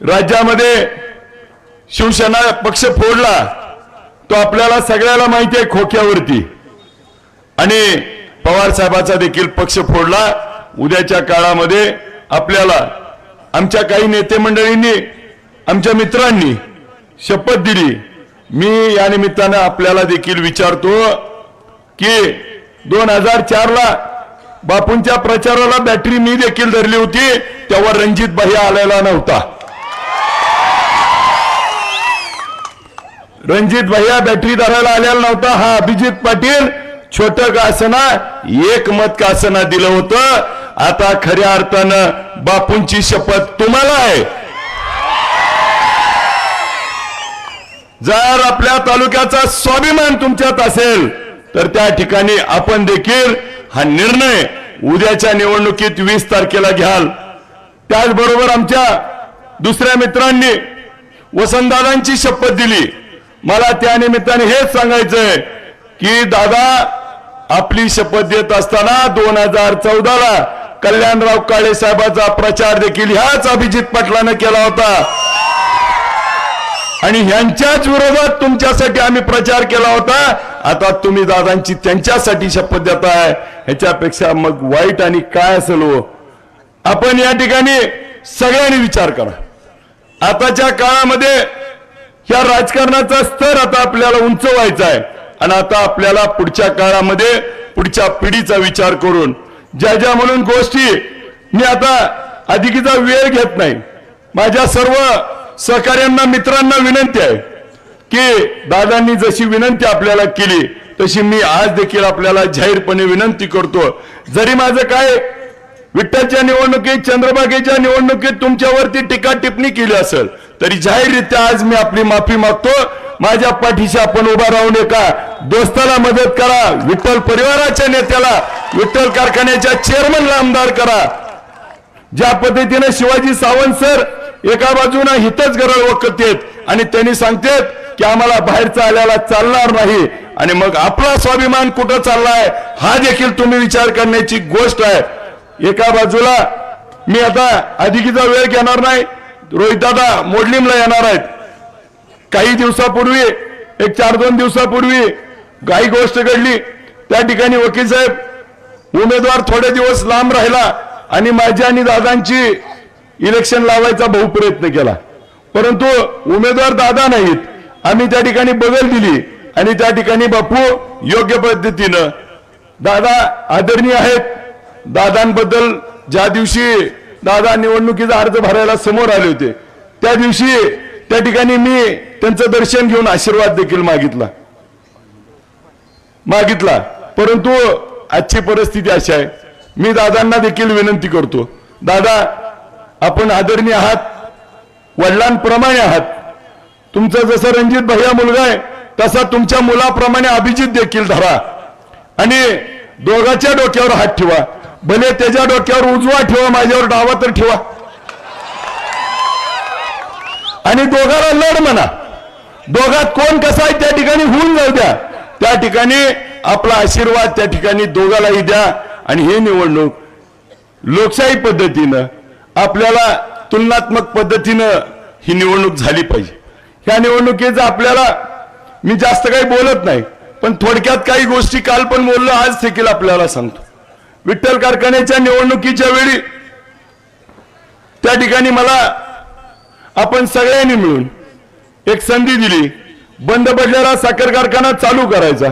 राज्यामध्ये शिवसेना पक्ष फोडला तो आपल्याला सगळ्याला माहिती आहे खोक्यावरती. आणि पवार साहेबाचा देखील पक्ष फोडला. उद्याच्या काळामध्ये आपल्याला आमच्या काही नेते मंडळींनी आमच्या मित्रांनी शपथ दिली. मी या निमित्तानं आपल्याला देखील विचारतो की दोन हजार चार ला बापूंच्या प्रचाराला बॅटरी मी देखील धरली होती तेव्हा रणजित भैया आलेला नव्हता. रणजित भैया बॅटरी धरायला आलेला नव्हता. हा अभिजित पाटील छोट का असना एक मत का दिलं होतं. आता खऱ्या अर्थानं बापूंची शपथ तुम्हाला आहे. जर आपल्या तालुक्याचा स्वाभिमान तुमच्यात असेल तर त्या ठिकाणी आपण देखील हा निर्णय उद्याच्या निवडणुकीत वीस तारखेला घ्याल. त्याचबरोबर आमच्या दुसऱ्या मित्रांनी वसंतदादांची शपथ दिली. मला त्या निमित्ताने हेच सांगायचंय की दादा आपली शपथ देत असताना दोन हजार चौदाला कल्याणराव काळे साहेबाचा प्रचार देखील ह्याच अभिजित पाटलानं केला होता. आणि ह्यांच्याच विरोधात तुमच्यासाठी आम्ही प्रचार केला होता. आता तुम्ही दादांची त्यांच्यासाठी शपथ देताय. ह्याच्यापेक्षा मग वाईट आणि काय असेल हो? आपण या ठिकाणी सगळ्यांनी विचार करा. आताच्या काळामध्ये या राजकारणाचा स्तर आता आपल्याला उंचवायचा आहे. आणि आता आपल्याला पुढच्या काळामध्ये पुढच्या पिढीचा विचार करून ज्या ज्या म्हणून गोष्टी मी आता अधिकीचा वेळ घेत नाही. माझ्या सर्व सहकार्यांना मित्रांना विनंती आहे की दादांनी जशी विनंती आपल्याला केली तशी मी आज देखील आपल्याला जाहीरपणे विनंती करतो. जरी माझं काय विठ्ठलच्या निवडणुकीत चंद्रभागेच्या निवडणुकीत तुमच्यावरती टीका टिप्पणी केली असेल तरी जाहीररित्या आज मी आपली माफी मागतो माझ्या पाठीशी आपण उभा राहून एका दोस्ताला मदत करा. विठ्ठल परिवाराच्या नेत्याला विठ्ठल कारखान्याच्या चेअरमनला आमदार करा. ज्या पद्धतीने शिवाजी सावंत सर एका बाजूने हितच गरळ वकतेत आणि त्यांनी सांगतेत की आम्हाला बाहेरचा आल्याला चालणार नाही. आणि मग आपला स्वाभिमान कुठं चाललाय हा देखील तुम्ही विचार करण्याची गोष्ट आहे. एका बाजूला मी आता अधिकीचा वेळ घेणार नाही रोहितदादा मोडलीमला येणार आहेत. काही दिवसापूर्वी एक चार दोन दिवसापूर्वी काही गोष्ट घडली. त्या ठिकाणी वकील साहेब उमेदवार थोडे दिवस लांब राहिला आणि माझी आणि दादांची इलेक्शन लावायचा बहु प्रयत्न केला. परंतु उमेदवार दादा नाहीत. आम्ही त्या ठिकाणी बदल दिली आणि त्या ठिकाणी बापू योग्य पद्धतीनं दादा आदरणीय आहेत. दादांबद्दल ज्या दिवशी दादा निवडणुकीचा अर्ज भरायला समोर आले होते. त्या दिवशी त्या ठिकाणी मी त्यांचं दर्शन घेऊन आशीर्वाद देखील मागितला. मागितला. परंतु आजची परिस्थिती अशी आहे. मी दादांना देखील विनंती करतो. दादा आपण आदरणीय आहात वडिलांप्रमाणे आहात. तुमचा जसं रणजित भैया मुलगा आहे तसा तुमच्या मुलाप्रमाणे अभिजित देखील धरा. आणि दोघाच्या डोक्यावर हात ठेवा. भले त्याच्या डोक्यावर उजवा ठेवा माझ्यावर डावा तर ठेवा. आणि दोघाला लढ म्हणा. दोघात कोण कसा आहे त्या ठिकाणी होऊन जाऊ द्या. त्या ठिकाणी आपला आशीर्वाद त्या ठिकाणी दोघालाही द्या. आणि हे निवडणूक लोकशाही पद्धतीनं आपल्याला तुलनात्मक पद्धतीनं ही निवडणूक झाली पाहिजे. ह्या निवडणुकीचं आपल्याला मी जास्त काही बोलत नाही पण थोडक्यात काही गोष्टी काल पण बोललो आज देखील आपल्याला सांगतो. विठ्ठल कारखान्याच्या निवडणुकीच्या वेळी त्या ठिकाणी मला आपण सगळ्यांनी मिळून एक संधी दिली. बंद पडलेला साखर कारखाना चालू करायचा.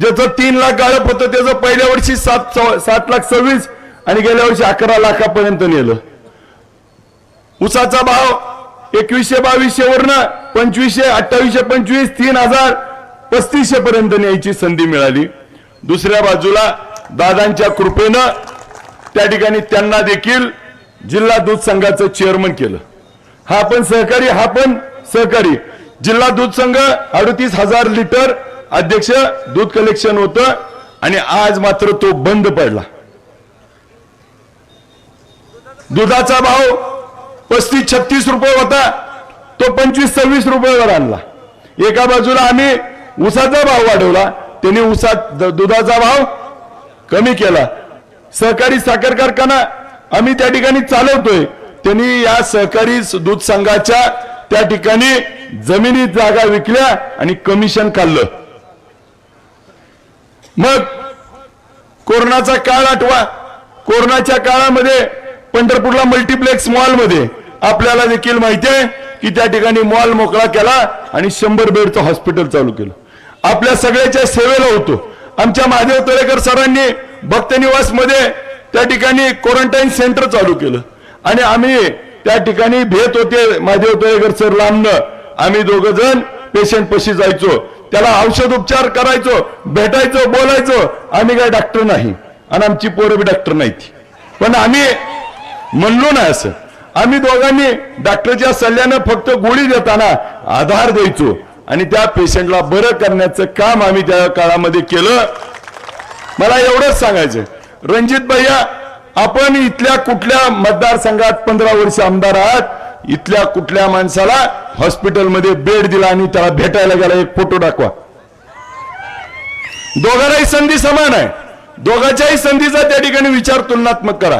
ज्याचं तीन लाख गाळप होतं त्याचं पहिल्या वर्षी सात सात लाख सव्वीस आणि गेल्या वर्षी अकरा लाखापर्यंत नेलं. उसाचा भाव एकवीसशे बावीसशे वरनं पंचवीसशे अठ्ठावीसशे पंचवीस तीन हजार पस्तीसशे पर्यंत न्यायची संधी मिळाली. दुसऱ्या बाजूला दादांच्या कृपेनं त्या ठिकाणी त्यांना देखील जिल्हा दूध संघाचं चेअरमन केलं. हा पण सहकारी हा पण सहकारी. जिल्हा दूध संघ अडतीस हजार लिटर अध्यक्ष दूध कलेक्शन होतं आणि आज मात्र तो बंद पडला. दुधाचा भाव पस्तीस छत्तीस रुपये होता. तो पंचवीस सव्वीस रुपयावर आणला. एका बाजूला आम्ही उसाचा भाव वाढवला. त्यांनी उसा दुधाचा भाव कमी केला. सहकारी साखर कारखाना आम्ही त्या ठिकाणी चालवतोय. त्यांनी या सहकारी दूध संघाच्या त्या ठिकाणी जमिनी जागा विकल्या आणि कमिशन खाल्लं. मग कोरोनाचा काळ आठवा. कोरोनाच्या काळामध्ये पंढरपूरला मल्टिप्लेक्स मॉलमध्ये आपल्याला देखील माहिती आहे की त्या ठिकाणी मॉल मोकळा केला आणि शंभर बेडचं हॉस्पिटल चालू केलं. आपल्या सगळ्याच्या सेवेला होतो. आमच्या महादेव तळेकर सरांनी भक्त निवासमध्ये त्या ठिकाणी क्वारंटाईन सेंटर चालू केलं. आणि आम्ही त्या ठिकाणी भेट होते महादेव तळेकर सर लांबनं. आम्ही दोघ जण पेशंट पशी जायचो. त्याला औषध उपचार करायचो भेटायचो बोलायचो. आम्ही काय डॉक्टर नाही. आणि आमची पोरं बी डॉक्टर नाहीत. पण आम्ही म्हणलो ना असं. आम्ही दोघांनी डॉक्टरच्या सल्ल्यानं फक्त गोळी देताना आधार द्यायचो. आणि त्या पेशंटला बरं करण्याचं काम आम्ही त्या काळामध्ये केलं. मला एवढंच सांगायचं रणजित भैया आपण इथल्या कुठल्या मतदारसंघात पंधरा वर्ष आमदार आहात. इथल्या कुठल्या माणसाला हॉस्पिटलमध्ये बेड दिला आणि त्याला भेटायला गेला एक फोटो दाखवा. दोघांनाही संधी समान आहे. दोघांच्याही संधीचा त्या ठिकाणी विचार तुलनात्मक करा.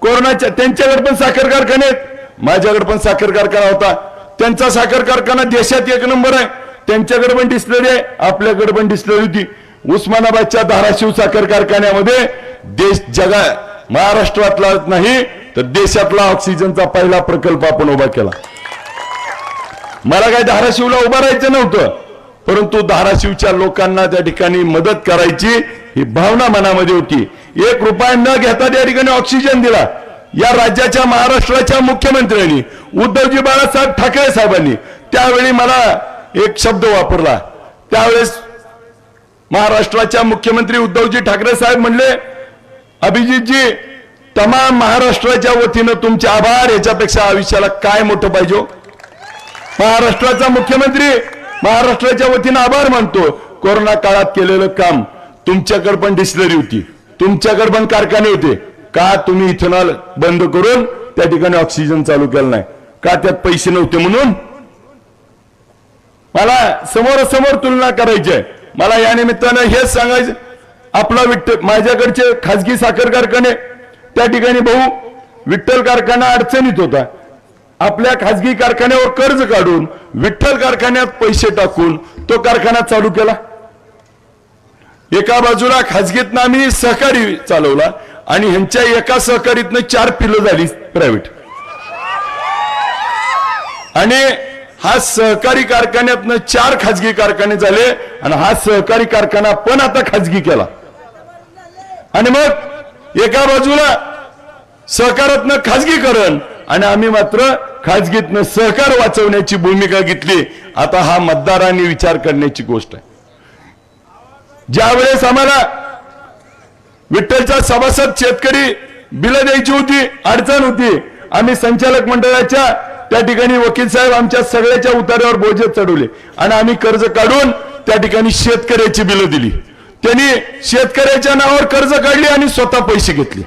कोरोनाच्या त्यांच्याकडे पण साखर कारखाने आहेत. माझ्याकडे पण साखर कारखाना होता. त्यांचा साखर कारखाना देशात एक नंबर आहे. त्यांच्याकडे पण डिस्टलरी आहे आपल्याकडे पण डिस्टलरी होती. उस्मानाबादच्या धाराशिव साखर कारखान्यामध्ये देश जगा महाराष्ट्रातला नाही तर देशातला ऑक्सिजनचा पहिला प्रकल्प आपण उभा केला. मला काय धाराशिवला उभं राहायचं नव्हतं परंतु धाराशिवच्या लोकांना त्या ठिकाणी मदत करायची ही भावना मनामध्ये होती. एक रुपया न घेता त्या ठिकाणी ऑक्सिजन दिला. या राज्याच्या महाराष्ट्राच्या मुख्यमंत्र्यांनी उद्धवजी बाळासाहेब ठाकरे साहेबांनी त्यावेळी मला एक शब्द वापरला. त्यावेळेस महाराष्ट्राच्या मुख्यमंत्री उद्धवजी ठाकरे साहेब म्हणले अभिजितजी तमाम महाराष्ट्राच्या वतीनं तुमचे आभार. याच्यापेक्षा आयुष्याला काय मोठं पाहिजे हो? महाराष्ट्राचा मुख्यमंत्री महाराष्ट्राच्या वतीनं आभार मानतो कोरोना काळात केलेलं काम तुमच्याकडे पण डिस्लरी होती. तुमच्याकडे पण कारखाने होते. का तुम्ही इथेनॉल बंद करून त्या ठिकाणी ऑक्सिजन चालू केलं नाही? का त्यात पैसे नव्हते म्हणून? मला समोरासमोर तुलना करायची आहे. मला या निमित्तानं हेच सांगायचं आपला विठ्ठल माझ्याकडचे खाजगी साखर कारखाने त्या ठिकाणी भाऊ विठ्ठल कारखाना अडचणीत होता. आपल्या खाजगी कारखान्यावर कर्ज काढून विठ्ठल कारखान्यात पैसे टाकून तो कारखाना चालू केला. एका बाजूला खाजगीतनं आम्ही सहकारी चालवला आणि ह्यांच्या एका सहकारीतनं चार पिलं झाली प्रायव्हेट आणि हा सहकारी कारखान्यातनं चार खाजगी कारखाने झाले आणि हा सहकारी कारखाना पण आता खाजगी केला. आणि मग एका बाजूला सहकारातनं खाजगीकरण आणि आम्ही मात्र खाजगीतनं सहकार वाचवण्याची भूमिका घेतली. आता हा मतदारांनी विचार करण्याची गोष्ट आहे. ज्यावेळेस आम्हाला विठ्ठलच्या सभासद शेतकरी बिलं द्यायची होती अडचण होती आम्ही संचालक मंडळाच्या त्या ठिकाणी वकील साहेब आमच्या सगळ्याच्या उतार्यावर बोजत चढवले. आणि आम्ही कर्ज काढून त्या ठिकाणी शेतकऱ्याची बिलं दिली. त्यांनी शेतकऱ्याच्या नावावर कर्ज काढली आणि स्वतः पैसे घेतले.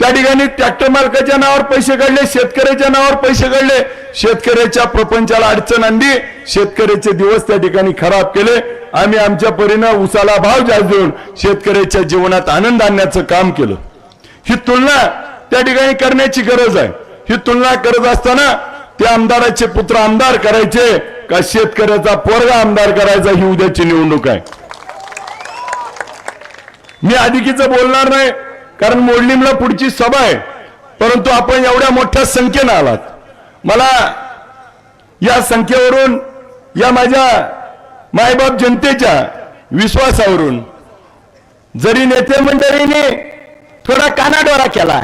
त्या ठिकाणी ट्रॅक्टर मालकाच्या नावावर पैसे काढले शेतकऱ्याच्या नावावर पैसे काढले. शेतकऱ्याच्या प्रपंचाला अडचण आणली. शेतकऱ्याचे दिवस त्या ठिकाणी खराब केले. आम्ही आमच्या परीनं उसाला भाव जास्त देऊन शेतकऱ्याच्या जीवनात आनंद आणण्याचं काम केलं. ही तुलना त्या ठिकाणी करण्याची गरज आहे. ही तुलना करत असताना त्या आमदाराचे पुत्र आमदार करायचे का शेतकऱ्याचा पोरगा आमदार करायचा ही उद्याची निवडणूक आहे. मी अधिकीचं बोलणार नाही कारण मोडलीमला पुढची सभा आहे परंतु आपण एवढ्या मोठ्या संख्येनं आलात. मला या संख्येवरून या माझ्या मायबाप जनतेच्या विश्वासावरून जरी नेते मंडळीने थोडा कानाडोरा केला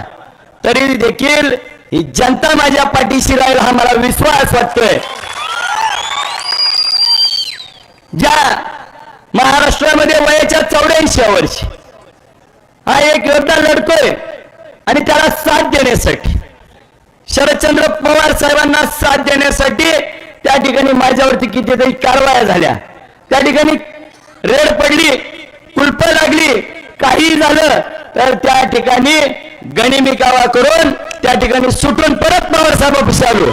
तरी देखील ही जनता माझ्या पाठीशी राहील हा मला विश्वास वाटतोय. ज्या महाराष्ट्रामध्ये वयाच्या चौऱ्याऐंशी वर्षी हा एक योद्धा लढतोय आणि त्याला साथ देण्यासाठी शरदचंद्र पवार साहेबांना साथ देण्यासाठी त्या ठिकाणी माझ्यावरती कितीतरी कारवाया झाल्या. त्या ठिकाणी रेड पडली कुलप लागली काही झालं तर त्या ठिकाणी गणिमी कावा करून त्या ठिकाणी सुटून परत पवार साहेब आलो.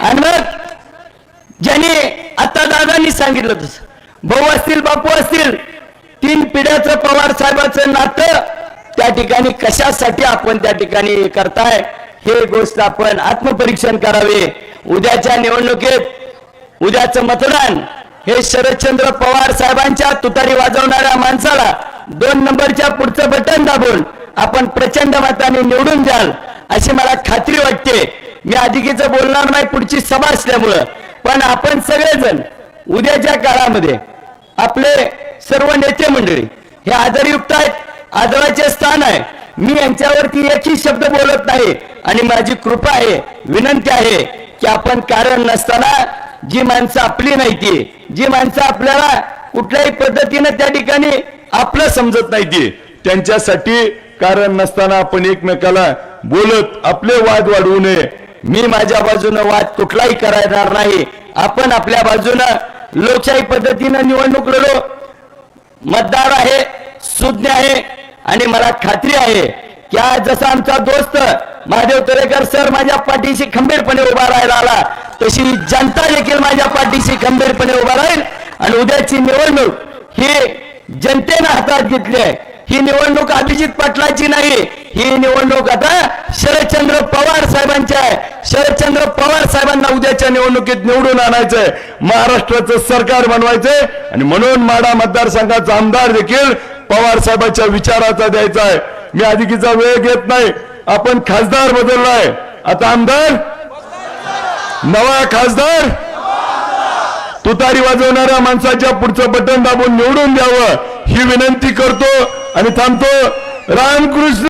आणि मग ज्याने आता दादांनी सांगितलं तसं भाऊ असतील बापू असतील तीन पिढ्याचं पवार साहेबाचं नातं त्या ठिकाणी कशासाठी आपण त्या ठिकाणी करताय हे गोष्ट आपण आत्मपरीक्षण करावे. उद्याच्या निवडणुकीत उद्याचं मतदान हे शरदचंद्र पवार साहेबांच्या तुतारी वाजवणाऱ्या माणसाला दोन नंबरच्या पुढचं बटन दाबून आपण प्रचंड मताने निवडून द्याल अशी मला खात्री वाटते. मी अधिकीचं बोलणार नाही पुढची सभा असल्यामुळं. पण आपण सगळेजण उद्याच्या काळामध्ये आपले सर्व नेते मंडळी हे आदरयुक्त आहेत आदराचे स्थान आहे. मी यांच्यावरती एकही शब्द बोलत नाही आणि माझी कृपा आहे विनंती आहे की आपण कारण नसताना जी माणसं आपली नाही ती जी माणसं आपल्याला कुठल्याही पद्धतीनं त्या ठिकाणी आपलं समजत नाही ती त्यांच्यासाठी कारण नसताना आपण एकमेकाला बोलत आपले वाद वाढवू नये. मी माझ्या बाजूनं वाद कुठलाही करणार नाही. आपण आपल्या बाजूनं लोकशाही पद्धतीनं निवडणूक लढो. मतदार आहे सुज्ञ आहे आणि मला खात्री आहे क्या जसा आमचा दोस्त महादेव तरेकर सर माझ्या पाठीशी खंबीरपणे उभा राहायला आला तशी जनता देखील माझ्या पाठीशी खंबीरपणे उभा राहील आणि उद्याची निवडणूक ही जनतेनं हातात घेतली आहे. ही निवडणूक अभिजित पाटलाची नाही ही निवडणूक आता शरदचंद्र पवार साहेबांची आहे. शरदचंद्र पवार साहेबांना उद्याच्या निवडणुकीत निवडून आणायचंय महाराष्ट्राचं सरकार बनवायचंय आणि म्हणून माडा मतदारसंघाचा आमदार देखील पवार साहेबांच्या विचाराचा द्यायचा आहे. मी अधिकीचा वेळ घेत नाही. आपण खासदार बदललाय. आता आमदार? नवा खासदार? तुतारी वाजवणाऱ्या माणसाच्या पुढचं बटन दाबून निवडून द्यावं. ही विनंती करतो आणि थांबतो. रामकृष्ण